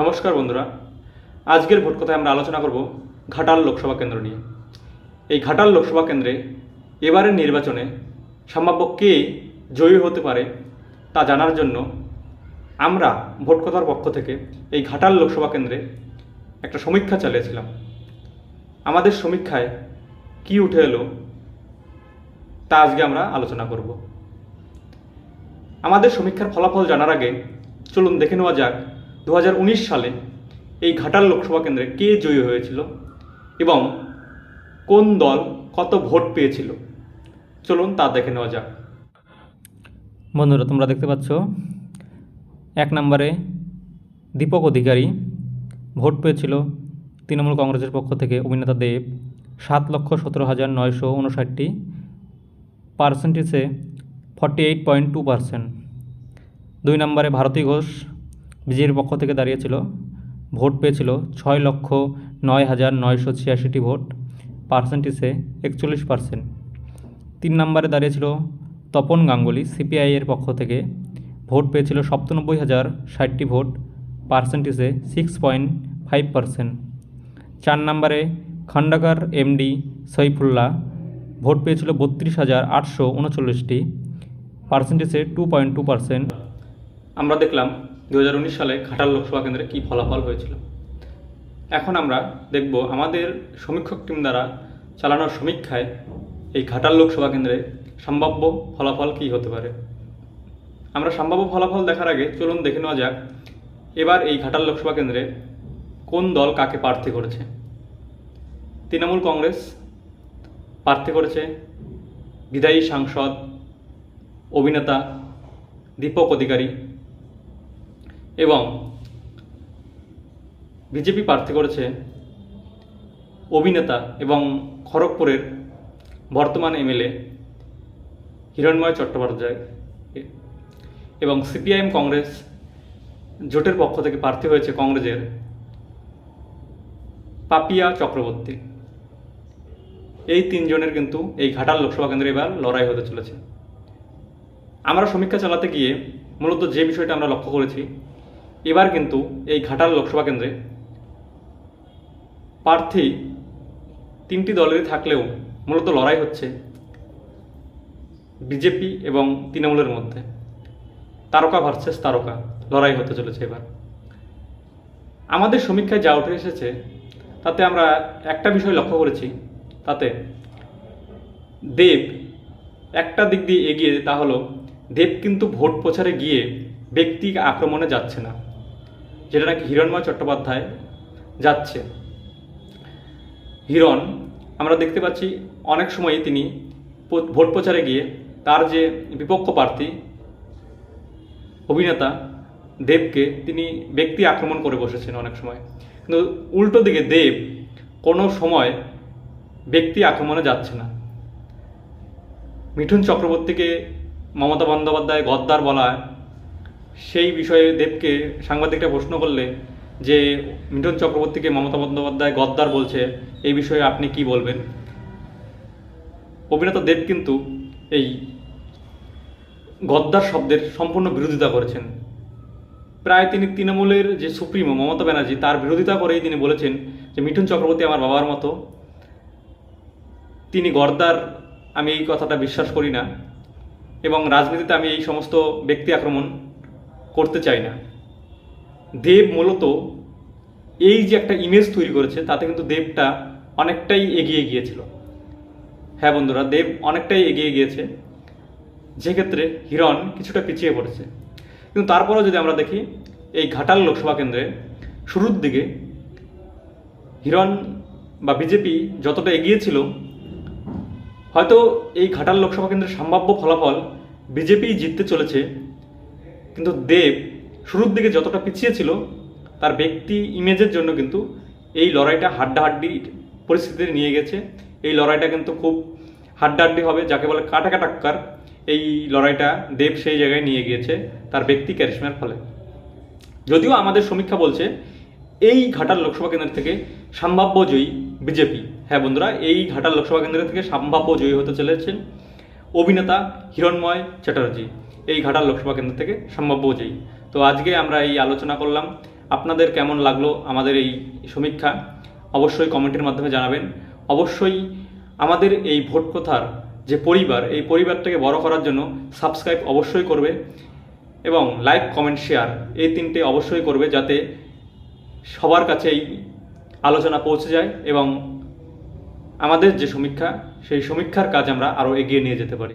নমস্কার বন্ধুরা। আজকের ভোট কথায় আমরা আলোচনা করব ঘাটাল লোকসভা কেন্দ্র নিয়ে। এই ঘাটাল লোকসভা কেন্দ্রে এবারের নির্বাচনে সম্ভাব্য কে জয়ী হতে পারে তা জানার জন্য আমরা ভোট কথার পক্ষ থেকে এই ঘাটাল লোকসভা কেন্দ্রে একটা সমীক্ষা চালিয়েছিলাম। আমাদের সমীক্ষায় কি উঠে এলো তা আজকে আমরা আলোচনা করব। আমাদের সমীক্ষার ফলাফল জানার আগে চলুন দেখে নেওয়া যাক দু হাজার উনিশ সালে এই ঘাটাল লোকসভা কেন্দ্রে কে জয়ী হয়েছিল এবং কোন দল কত ভোট পেয়েছিল? চলুন তা দেখে নেওয়া যাক। বন্ধুরা, তোমরা দেখতে পাচ্ছ, এক নম্বরে দীপক অধিকারী ভোট পেয়েছিল তৃণমূল কংগ্রেসের পক্ষ থেকে অভিনেতা দেব। সাত লক্ষ সতেরো হাজার নয়শো উনষাটটি পার্সেন্টেজে forty eight point two percent দুই নম্বরে ভারতী ঘোষ বিজেপির পক্ষ থেকে দাঁড়িয়েছিল। ভোট পেয়েছিল ছয় লক্ষ নয় হাজার নয়শো ছিয়াশিটি ভোট, পার্সেন্টেজে একচল্লিশ পার্সেন্ট। তিন নম্বরে দাঁড়িয়েছিল তপন গাঙ্গুলি, সিপিআই এর পক্ষ থেকে। ভোট পেয়েছিল সপ্তানব্বই হাজার ষাটটি ভোট, পার্সেন্টেজে সিক্স পয়েন্ট ফাইভ পার্সেন্ট। চার নম্বরে খণ্ডকার এমডি সৈফুল্লাহ, ভোট পেয়েছিল বত্রিশ হাজার আটশো উনচল্লিশটি, পার্সেন্টেজে টু পয়েন্ট টু পার্সেন্ট। আমরা দেখলাম দু হাজার উনিশ সালে ঘাটাল লোকসভা কেন্দ্রে কী ফলাফল হয়েছিল? এখন আমরা দেখব আমাদের সমীক্ষক টিম দ্বারা চালানোর সমীক্ষায় এই ঘাটাল লোকসভা কেন্দ্রে সম্ভাব্য ফলাফল কী হতে পারে? আমরা সম্ভাব্য ফলাফল দেখার আগে চলুন দেখে নেওয়া যাক, এবার এই ঘাটাল লোকসভা কেন্দ্রে কোন দল কাকে প্রার্থী করেছে? তৃণমূল কংগ্রেস প্রার্থী করেছে বিদায়ী সাংসদ, অভিনেতা, দীপক অধিকারী এবং বিজেপি প্রার্থী করেছে অভিনেতা এবং খড়গপুরের বর্তমান এমএলএ হিরণময় চট্টোপাধ্যায় এবং সিপিআইএম কংগ্রেস জোটের পক্ষ থেকে প্রার্থী হয়েছে কংগ্রেসের পাপিয়া চক্রবর্তী। এই তিনজনের কিন্তু এই ঘাটাল লোকসভা কেন্দ্রে এবার লড়াই হতে চলেছে। আমরা সমীক্ষা চালাতে গিয়ে মূলত যে বিষয়টা আমরা লক্ষ্য করেছি এবার কিন্তু এই ঘাটাল লোকসভা কেন্দ্রে প্রার্থী তিনটি দলেরই থাকলেও মূলত লড়াই হচ্ছে বিজেপি এবং তৃণমূলের মধ্যে। তারকা ভার্সেস তারকা, লড়াই হতে চলেছে এবার। আমাদের সমীক্ষায় যা উঠে এসেছে, তাতে আমরা একটা বিষয় লক্ষ্য করেছি, তাতে দেব একটা দিক দিয়ে এগিয়ে, তা হলো দেব কিন্তু ভোট প্রচারে গিয়ে ব্যক্তি আক্রমণে যাচ্ছে না। যেটা নাকি হিরণময় চট্টোপাধ্যায় যাচ্ছে। হিরণ, আমরা দেখতে পাচ্ছি অনেক সময়ই তিনি ভোট প্রচারে গিয়ে তার যে বিপক্ষ প্রার্থী, অভিনেতা দেবকে তিনি ব্যক্তি আক্রমণ করে বসেছেন অনেক সময়। কিন্তু উল্টো দিকে দেব কোনো সময় ব্যক্তি আক্রমণে যাচ্ছে না। মিঠুন চক্রবর্তীকে মমতা বন্দ্যোপাধ্যায় গদ্দার বলা সেই বিষয়ে দেবকে সাংবাদিকরা প্রশ্ন করলে যে মিঠুন চক্রবর্তীকে মমতা বন্দ্যোপাধ্যায় গদ্দার বলছে, এই বিষয়ে আপনি কি বলবেন? অভিনেতা দেব কিন্তু এই গদ্দার শব্দের সম্পূর্ণ বিরোধিতা করেছেন। প্রায় তিনি তৃণমূলের যে সুপ্রিমো, মমতা ব্যানার্জি, তার বিরোধিতা করেই তিনি বলেছেন যে, মিঠুন চক্রবর্তী আমার বাবার মতো। তিনি গর্দার আমি এই কথাটা বিশ্বাস করি না। এবং রাজনীতিতে আমি এই সমস্ত ব্যক্তি আক্রমণ করতে চাই না। দেব মূলত এই যে একটা ইমেজ তৈরি করেছে, তাতে কিন্তু দেবটা অনেকটাই এগিয়ে গিয়েছিল। হ্যাঁ বন্ধুরা, দেব অনেকটাই এগিয়ে গিয়েছে। যেক্ষেত্রে হিরণ কিছুটা পিছিয়ে পড়েছে। কিন্তু তারপরেও যদি আমরা দেখি, এই ঘাটাল লোকসভা কেন্দ্রে শুরুর দিকে হিরণ বা বিজেপি যতটা এগিয়েছিল, হয়তো এই ঘাটাল লোকসভা কেন্দ্রের সম্ভাব্য ফলাফল বিজেপি জিততে চলেছে কিন্তু দেব শুরুর দিকে যতটা পিছিয়ে ছিল, তার ব্যক্তি ইমেজের জন্য কিন্তু এই লড়াইটা হাড্ডাহাড্ডি পরিস্থিতিতে নিয়ে গেছে। এই লড়াইটা কিন্তু খুব হাড্ডাহাড্ডি হবে, যাকে বলে কাটাকা টাক্কার এই লড়াইটা দেব সেই জায়গায় নিয়ে গিয়েছে, তার ব্যক্তি ক্যারিশমার ফলে। যদিও আমাদের সমীক্ষা বলছে, এই ঘাটাল লোকসভা কেন্দ্র থেকে সম্ভাব্য জয়ী বিজেপি। হ্যাঁ বন্ধুরা, এই ঘাটাল লোকসভা কেন্দ্র থেকে সম্ভাব্য জয়ী হতে চলেছেন অভিনেতা হিরণময় চ্যাটার্জি। এই ঘাটাল লোকসভা কেন্দ্র থেকে সম্ভাব্য জয়ী তো আজকে আমরা এই আলোচনা করলাম, আপনাদের কেমন লাগল আমাদের এই সমীক্ষা? অবশ্যই কমেন্টের মাধ্যমে জানাবেন। অবশ্যই আমাদের এই ভোট প্রথার যে পরিবার, এই পরিবারটাকে বড় করার জন্য সাবস্ক্রাইব অবশ্যই করবে এবং লাইক, কমেন্ট, শেয়ার এই তিনটে অবশ্যই করবে যাতে সবার কাছে এই আলোচনা পৌঁছে যায় এবং আমাদের যে সমীক্ষা, সেই সমীক্ষার কাজ আমরা আরও এগিয়ে নিয়ে যেতে পারি।